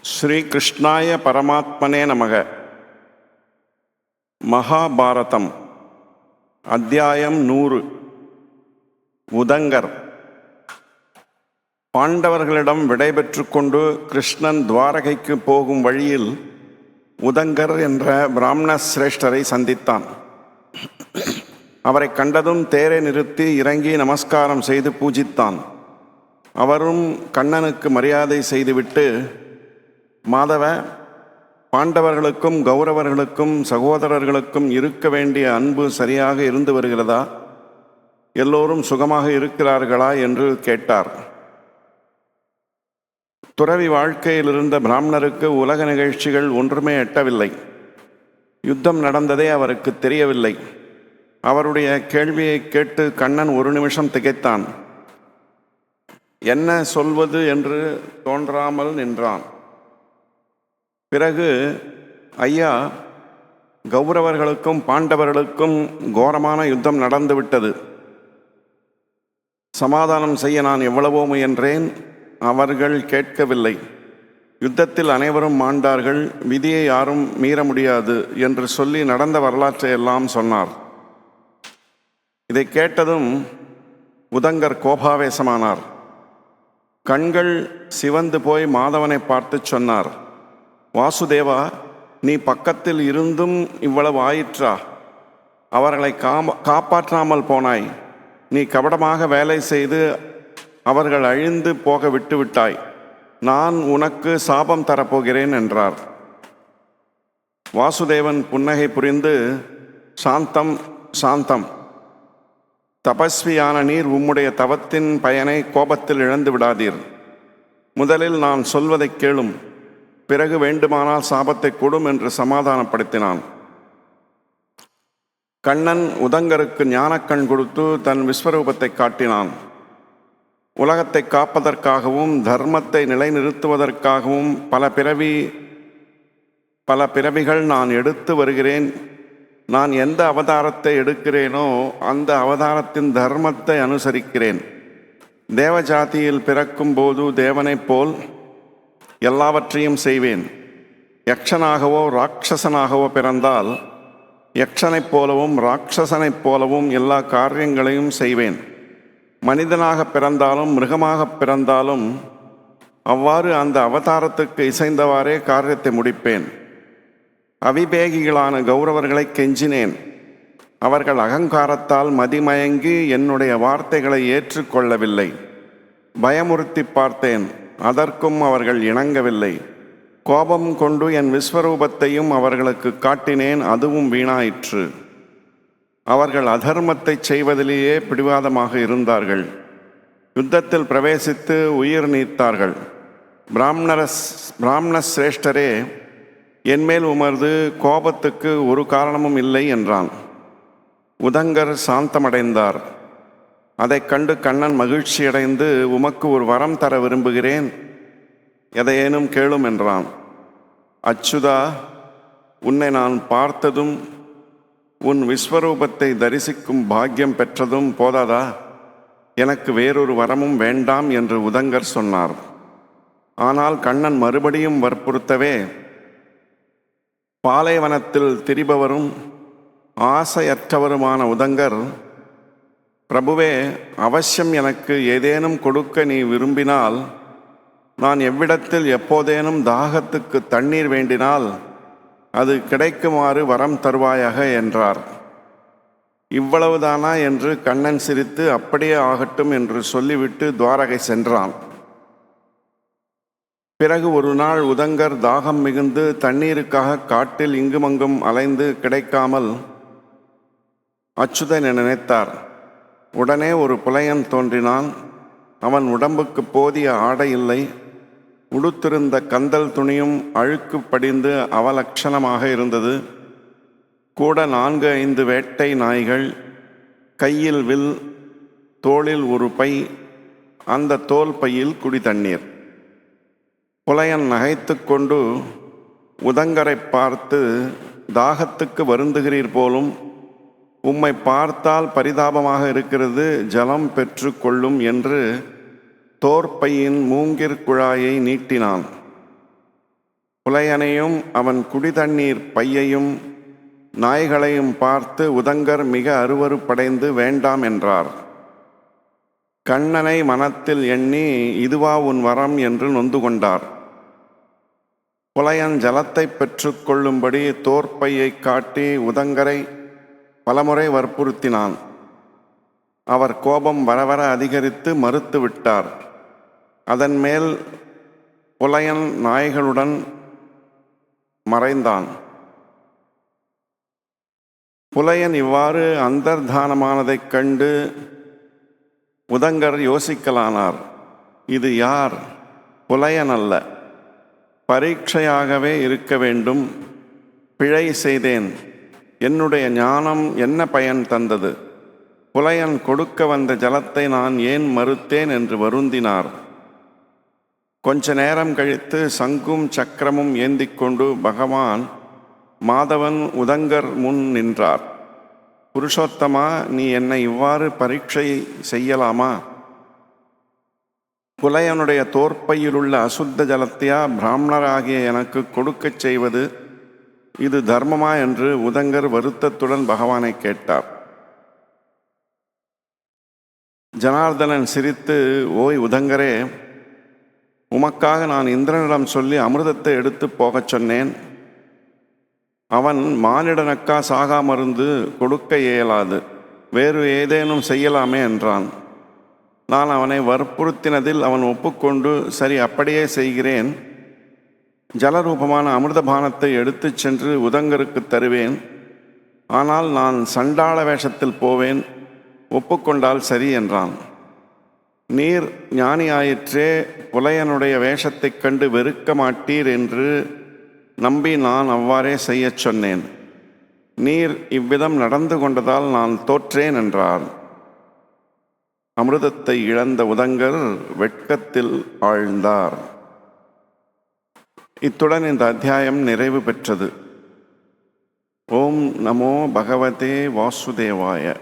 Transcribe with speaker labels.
Speaker 1: ஸ்ரீகிருஷ்ணாய பரமாத்மனே நமக. மகாபாரதம். அத்தியாயம் நூறு. உதங்கர். பாண்டவர்களிடம் விடைபெற்று கொண்டு கிருஷ்ணன் துவாரகைக்கு போகும் வழியில் உதங்கர் என்ற பிராமண சிரேஷ்டரை சந்தித்தான். அவரை கண்டதும் தேரை நிறுத்தி இறங்கி நமஸ்காரம் செய்து பூஜித்தான். அவரும் கண்ணனுக்கு மரியாதை செய்துவிட்டு மாதவ பாண்டவர்களுக்கும் கௌரவர்களுக்கும் சகோதரர்களுக்கும் இருக்க வேண்டிய அன்பு சரியாக இருந்து வருகிறதா? எல்லோரும் சுகமாக இருக்கிறார்களா என்று கேட்டார். துறவி வாழ்க்கையில் இருந்த பிராமணருக்கு உலக நிகழ்ச்சிகள் ஒன்றுமே எட்டவில்லை. யுத்தம் நடந்ததே அவருக்கு தெரியவில்லை. அவருடைய கேள்வியை கேட்டு கண்ணன் ஒரு நிமிஷம் திகைத்தான். என்ன சொல்வது? என்று தோன்றாமல் நின்றான். பிறகு ஐயா கௌரவர்களுக்கும் பாண்டவர்களுக்கும் கோரமான யுத்தம் நடந்துவிட்டது. சமாதானம் செய்ய நான் எவ்வளவோ முயன்றேன் அவர்கள் கேட்கவில்லை. யுத்தத்தில் அனைவரும் மாண்டார்கள் விதியை யாரும் மீற முடியாது என்று சொல்லி நடந்த வரலாற்றை எல்லாம் சொன்னார். இதை கேட்டதும் உதங்கர் கோபாவேசமானார். கண்கள் சிவந்து போய் மாதவனை பார்த்து சொன்னார். வாசுதேவா நீ பக்கத்தில் இருந்தும் இவ்வளவு ஆயிற்றா? அவர்களை காம காப்பாற்றாமல் போனாய். நீ கபடமாக வேலை செய்து அவர்கள் அழிந்து போக விட்டுவிட்டாய். நான் உனக்கு சாபம் தரப்போகிறேன் என்றார். வாசுதேவன் புன்னகை புரிந்து சாந்தம் சாந்தம். தபஸ்வியான நீர் உம்முடைய தவத்தின் பயனை கோபத்தில் இழந்து விடாதீர். முதலில் நான் சொல்வதைக் கேளும். பிறகு வேண்டுமானால் சாபத்தை கொடும் என்று சமாதானப்படுத்தினான். கண்ணன் உதங்கருக்கு ஞானக்கண் கொடுத்து தன் விஸ்வரூபத்தை காட்டினான். உலகத்தை காப்பதற்காகவும் தர்மத்தை நிலைநிறுத்துவதற்காகவும் பல பிறவி பல பிறவிகள் நான் எடுத்து வருகிறேன். நான் எந்த அவதாரத்தை எடுக்கிறேனோ அந்த அவதாரத்தின் தர்மத்தை அனுசரிக்கிறேன். தேவஜாதியில் பிறக்கும் போது தேவனைப் போல் எல்லாவற்றையும் செய்வேன். யக்ஷனாகவோ ராட்சசனாகவோ பிறந்தால் யக்ஷனைப் போலவும் ராட்சசனைப் போலவும் எல்லா காரியங்களையும் செய்வேன். மனிதனாக பிறந்தாலும் மிருகமாக பிறந்தாலும் அவ்வாறு அந்த அவதாரத்துக்கு இசைந்தவாறே காரியத்தை முடிப்பேன். அவிவேகிகளான கௌரவர்களை கெஞ்சினேன். அவர்கள் அகங்காரத்தால் மதிமயங்கி என்னுடைய வார்த்தைகளை ஏற்றுக்கொள்ளவில்லை. பயமுறுத்தி பார்த்தேன். அதற்கும் அவர்கள் இணங்கவில்லை. கோபம் கொண்டு என் விஸ்வரூபத்தையும் அவர்களுக்கு காட்டினேன் அதுவும் வீணாயிற்று. அவர்கள் அதர்மத்தை செய்வதிலேயே பிடிவாதமாக இருந்தார்கள். யுத்தத்தில் பிரவேசித்து உயிர் நீத்தார்கள். பிராமணரஸ் பிராமண சிரேஷ்டரே என்மேல் உமர்ந்து கோபத்துக்கு ஒரு காரணமும் இல்லை என்றான். உதங்கர் சாந்தமடைந்தார். அதைக் கண்டு கண்ணன் மகிழ்ச்சியடைந்து உமக்கு ஒரு வரம் தர விரும்புகிறேன். எதையேனும் கேளும் என்றான். அச்சுதா உன்னை நான் பார்த்ததும் உன் விஸ்வரூபத்தை தரிசிக்கும் பாக்கியம் பெற்றதும் போதாதா? எனக்கு வேறொரு வரமும் வேண்டாம் என்று உதங்கர் சொன்னார். ஆனால் கண்ணன் மறுபடியும் வற்புறுத்தவே பாலைவனத்தில் திரிபவரும் ஆசையற்றவருமான உதங்கர் பிரபுவே அவசியம் எனக்கு ஏதேனும் கொடுக்க நீ விரும்பினால் நான் எவ்விடத்தில் எப்போதேனும் தாகத்துக்கு தண்ணீர் வேண்டினால் அது கிடைக்குமாறு வரம் தருவாயாக என்றார். இவ்வளவுதானா என்று கண்ணன் சிரித்து அப்படியே ஆகட்டும் என்று சொல்லிவிட்டு துவாரகை சென்றான். பிறகு ஒரு நாள் உதங்கர் தாகம் மிகுந்து தண்ணீருக்காக காட்டில் இங்குமங்கும் அலைந்து கிடைக்காமல் அச்சுதன் என நினைத்தார். உடனே ஒரு புலையன் தோன்றினான். அவன் உடம்புக்கு போதிய ஆடை இல்லை. உடுத்திருந்த கந்தல் துணியும் அழுக்கு படிந்து அவலட்சணமாக இருந்தது. கூட நான்கு ஐந்து வேட்டை நாய்கள் கையில் வில் தோளில் ஒரு பை அந்த தோல் பையில் குடி தண்ணீர். புலையன் நகைத்து கொண்டு உதங்கரை பார்த்து தாகத்துக்கு வருந்துகிறீர் போலும் உம்மை பார்த்தால் பரிதாபமாக இருக்கிறது ஜலம் பெற்று கொள்ளும் என்று தோற்பையின் மூங்கிற் குழாயை நீட்டினான். புலையனையும் அவன் குடிதண்ணீர் பையையும் நாய்களையும் பார்த்து உதங்கர் மிக அருவருப்படைந்து வேண்டாம் என்றார். கண்ணனை மனத்தில் எண்ணி இதுவா உன் வரம் என்று நொந்து கொண்டார். புலையன் ஜலத்தை பெற்றுக்கொள்ளும்படி தோற்பையை காட்டி உதங்கரை பலமுறை வற்புறுத்தினான். அவர் கோபம் வரவர அதிகரித்து மறுத்து விட்டார். அதன் மேல் புலையன் நாய்களுடன் மறைந்தான். புலையன் இவ்வாறு அந்தர்தானமானதைக் கண்டு உதங்கர் யோசிக்கலானார். இது யார்? புலையன் அல்ல. பரீட்சையாகவே இருக்க வேண்டும். பிழை செய்தேன். என்னுடைய ஞானம் என்ன பயன் தந்தது? புலையன் கொடுக்க வந்த ஜலத்தை நான் ஏன் மறுத்தேன் என்று வருந்தினார். கொஞ்ச நேரம் கழித்து சங்கும் சக்கரமும் ஏந்தி கொண்டு பகவான் மாதவன் உதங்கர் முன் நின்றார். புருஷோத்தமா நீ என்னை இவ்வாறு பரீட்சை செய்யலாமா? புலையனுடைய தோற்பையிலுள்ள அசுத்த ஜலத்தையா பிராமணராகிய எனக்கு கொடுக்கச் செய்வது? இது தர்மமா என்று உதங்கர் வருத்தத்துடன் பகவானை கேட்டார். ஜனார்தனன் சிரித்து ஓய் உதங்கரே உமக்காக நான் இந்திரனிடம் சொல்லி அமிர்தத்தை எடுத்து போகச் சொன்னேன். அவன் மானிடனக்கா சாகா மருந்து கொடுக்க இயலாது. வேறு ஏதேனும் செய்யலாமே என்றான். நான் அவனை வற்புறுத்தினதில் அவன் ஒப்புக்கொண்டு சரி அப்படியே செய்கிறேன். ஜலரூபமான அமிர்தபானத்தை எடுத்துச் சென்று உதங்கருக்கு தருவேன். ஆனால் நான் சண்டாள வேஷத்தில் போவேன். ஒப்புக்கொண்டால் சரி என்றான். நீர் ஞானியாயிற்றே புலையனுடைய வேஷத்தைக் கண்டு வெறுக்க மாட்டீர் என்று நம்பி நான் அவ்வாறே செய்யச் சொன்னேன். நீர் இவ்விதம் நடந்து கொண்டதால் நான் தோற்றேன் என்றார். அமிர்தத்தை இழந்த உதங்கர் வெட்கத்தில் ஆழ்ந்தார். இத்துடன் இந்த அத்தியாயம் நிறைவு பெற்றது. ஓம் நமோ பகவதே வாசுதேவாய.